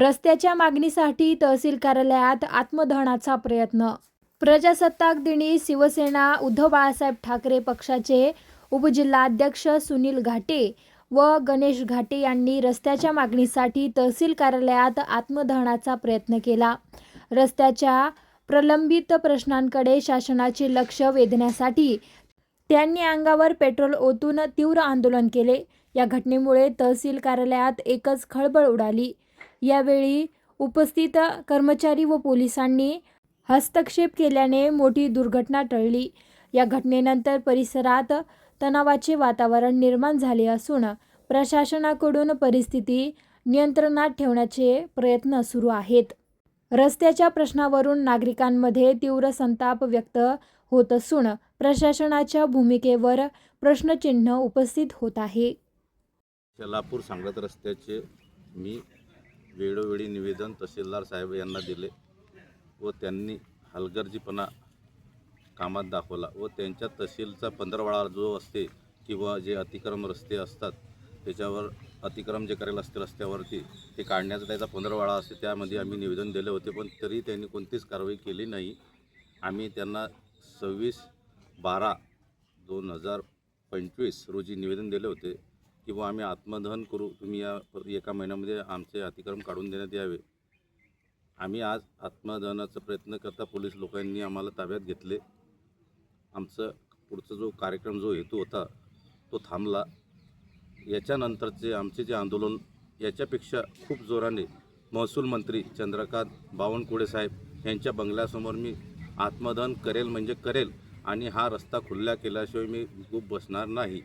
रस्त्याच्या मागणीसाठी तहसील कार्यालयात आत्मदहनाचा प्रयत्न. प्रजासत्ताक दिनी शिवसेना उद्धव बाळासाहेब ठाकरे पक्षाचे उपजिल्हाध्यक्ष सुनील घाटे व गणेश घाटे यांनी रस्त्याच्या मागणीसाठी तहसील कार्यालयात आत्मदहनाचा प्रयत्न केला. रस्त्याच्या प्रलंबित प्रश्नांकडे शासनाचे लक्ष वेधण्यासाठी त्यांनी अंगावर पेट्रोल ओतून तीव्र आंदोलन केले. या घटनेमुळे तहसील कार्यालयात एकच खळबळ उडाली. यावेळी उपस्थित कर्मचारी व पोलिसांनी हस्तक्षेप केल्याने मोठी दुर्घटना टळली. या घटनेनंतर परिसरात तणावाचे वातावरण निर्माण झाले असून प्रशासनाकडून परिस्थिती नियंत्रणात ठेवण्याचे प्रयत्न सुरू आहेत. रस्त्याच्या प्रश्नावरून नागरिकांमध्ये तीव्र संताप व्यक्त होत असून प्रशासनाच्या भूमिकेवर प्रश्नचिन्ह उपस्थित होत आहे. सांगत रस्त्याचे मी वेळोवेळी निवेदन तहसीलदार साहेब यांना दिले व त्यांनी हलगर्जीपणा कामात दाखवला व त्यांच्या तहसीलचा पंधरवाळा जो असते किंवा जे अतिक्रम रस्ते असतात त्याच्यावर अतिक्रम जे करेल असते रस्त्यावरती ते काढण्याचा त्याचा पंधरवाळा असते त्यामध्ये आम्ही निवेदन दिले होते पण तरी त्यांनी कोणतीच कारवाई केली नाही. आम्ही त्यांना सव्वीस बारा दोन हजार पंचवीस रोजी निवेदन दिले होते. किंवा आम्ही आत्मदहन करू तुम्ही या एका महिन्यामध्ये आमचे अतिक्रम काढून देण्यात यावे. आम्ही आज आत्मदहनाचा प्रयत्न करता पोलीस लोकांनी आम्हाला ताब्यात घेतले. आमचं पुढचा जो कार्यक्रम जो हेतू होता तो थांबला. याच्यानंतरचे आमचे जे आंदोलन याच्यापेक्षा खूप जोराने महसूल मंत्री चंद्रकांत बावनकुळे साहेब यांच्या बंगल्यासमोर मी आत्मदहन करेल म्हणजे करेल आणि हा रस्ता खुल्ला केल्याशिवाय मी खूप बसणार नाही.